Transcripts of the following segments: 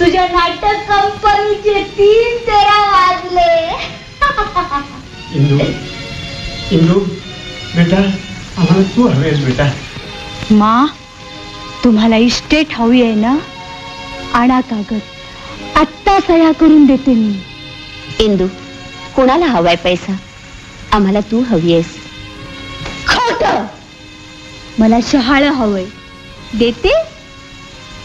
तुझ्या नाटक कंपनीचे तीन तेरा वाजले. इंदू इंदू बेटा आम्हाला तू हवेस बेटा. मा तुम्हाला इस्टेट हवी आहे ना? आणा कागद. आत्ता सह्या करून देते मी. इंदू कोणाला हवाय पैसा? आम्हाला तू हवी आहेस. खोट! मला शहाळ हवंय. देते?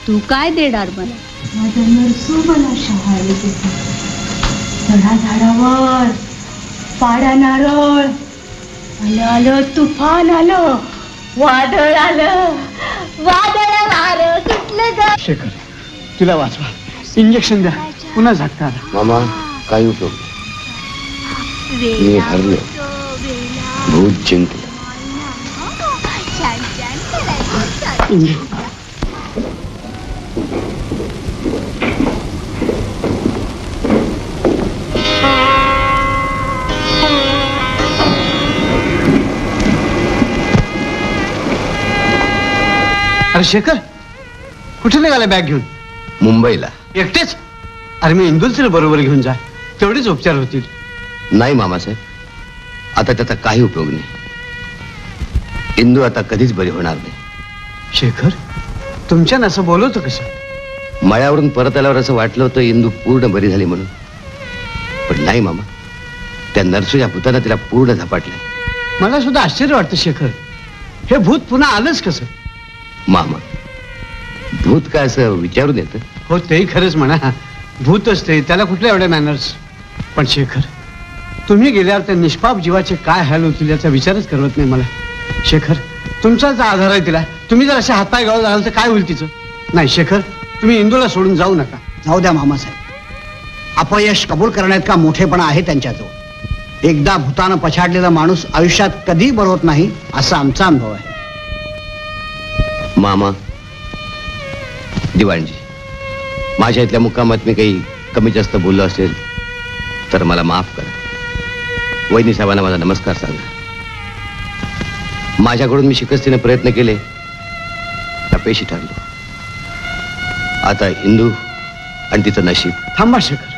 तू काय देणार मला? माझा नरसू मला शहाळ देते चढा झाडावर पाडा नारळ. आलं आलं तुफान आलं वादळ आलं वादळ वारं सुटलं ग. शेखर तुला वाचवा. इंजेक्शन द्या. पुन्हा झटका आला. मामा काही उपयोग नाही. मी हरलो. भूत जिंकलं. अरे शेखर कुठे निघाला बॅग घेऊन? मुंबईला. एकटेच? अरे मी इंदूला बरोबर घेऊन जा. तेवढेच उपचार होतील. नाही मामासाहेब आता त्याचा काही उपयोग नाही. इंदू आता कधीच बरी होणार नाही. शेखर तुमच्यानं असं बोलवतो कसं? मळ्यावरून परत आल्यावर असं वाटलं होतं इंदू पूर्ण बरी झाली म्हणून. पण नाही मामा. त्या नरसूच्या भूतानं तिला पूर्ण झपाटलंय. मला सुद्धा आश्चर्य वाटतं शेखर. हे भूत पुन्हा आलंच कसं? मामा भूत काय असं विचारून येतं हो तेही खरंच म्हणा. भूत असते त्याला कुठल्या एवढ्या मॅनर्स पण शेखर तुम्ही गेल्यावर त्या निष्पाप जीवाचे काय हाल होतील याचा विचारच करत नाही मला. शेखर तुमचाच आधार आहे तिला तुम्ही जर असे हातपाय गावत आहाल तर काय होईल तिचं? नाही शेखर तुम्ही इंदूला सोडून जाऊ नका. जाऊ द्या मामासाहेब अपयश कबूल करण्यात का मोठेपणा आहे त्यांच्याजवळ? एकदा भूतानं पछाडलेला माणूस आयुष्यात कधी बरं होत नाही असा आमचा अनुभव आहे. मामा दिवाणजी माझ्या इथल्या मुक्कामात मी काही कमी जास्त बोललो असेल तर मला माफ करा. वैनी साहेबांना माझा नमस्कार सांगा. माझ्याकडून मी शिकस्तीने प्रयत्न केले अपयशी ठरलो आता इंदू आणि तिचं नशीब. थांबा शेखर.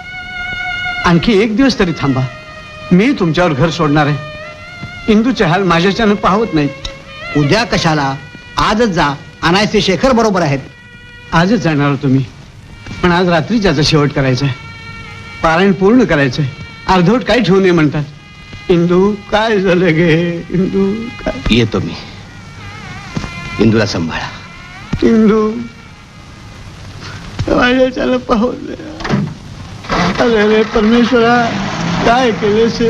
आणखी एक दिवस तरी थांबा. मी तुमच्यावर घर सोडणार आहे. इंदूचे हाल माझ्याच्यानं पाहत नाहीत. उद्या कशाला? आजच जा. अनायसे शेखर बरोबर आहेत. आजच जाणार मी पण आज रात्री त्याचा शेवट करायचा आहे पारायण पूर्ण करायचंय. अर्धवट काही ठेवू नये म्हणतात. इंदू काय झालं गे? इंदू काय? येतो मी. इंदूला सांभाळा. इंदू. माझ्याच्यानं पाहत नाही अरे रे परमेश्वरा काय केले से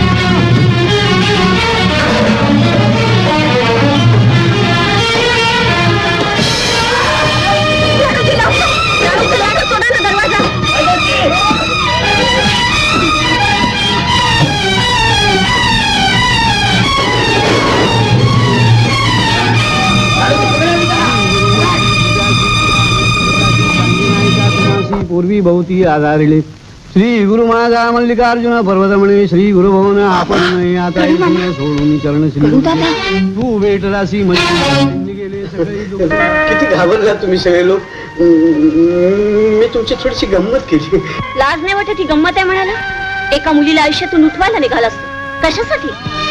पूर्वी भवती आधारिले श्री गुरु माझा मल्लिकार्जुन पर्वतमणे श्री गुरु भवन आपण नाही आता इथे सोडून चरण श्री तू भेटलासी म्हणजे गेले. किती घाबरला तुम्ही सगळे लोक. मी तुमची थोडीशी गंमत केली. लाज नाही वाटत ही गंमत आहे म्हणाला? एका मुलीला आयुष्यातून उठवायला निघालास तू. कशासाठी?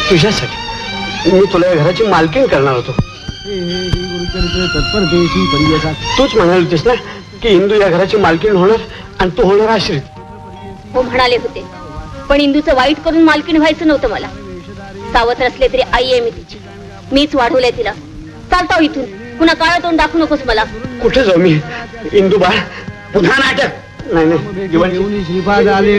तुझ्यासाठी. मी तुला या घराची मालकीण करणार होतो. तूच म्हणाल होतीस ना? की हिंदू या घराची मालकीण होणार आणि तू होणार आश्रित हो म्हणाले होते पण इंदूचं वाईट करून मालकीण व्हायचं नव्हतं मला सावत्र असले तरी आई आहे मी तिची मीच वाढवलंय तिला चालतो इथून पुन्हा काळा तोंड दाखवू नकोस मला कुठे जाऊ मी इंदू बाळ पुन्हा नाटक नाही नाही श्रीपाद आले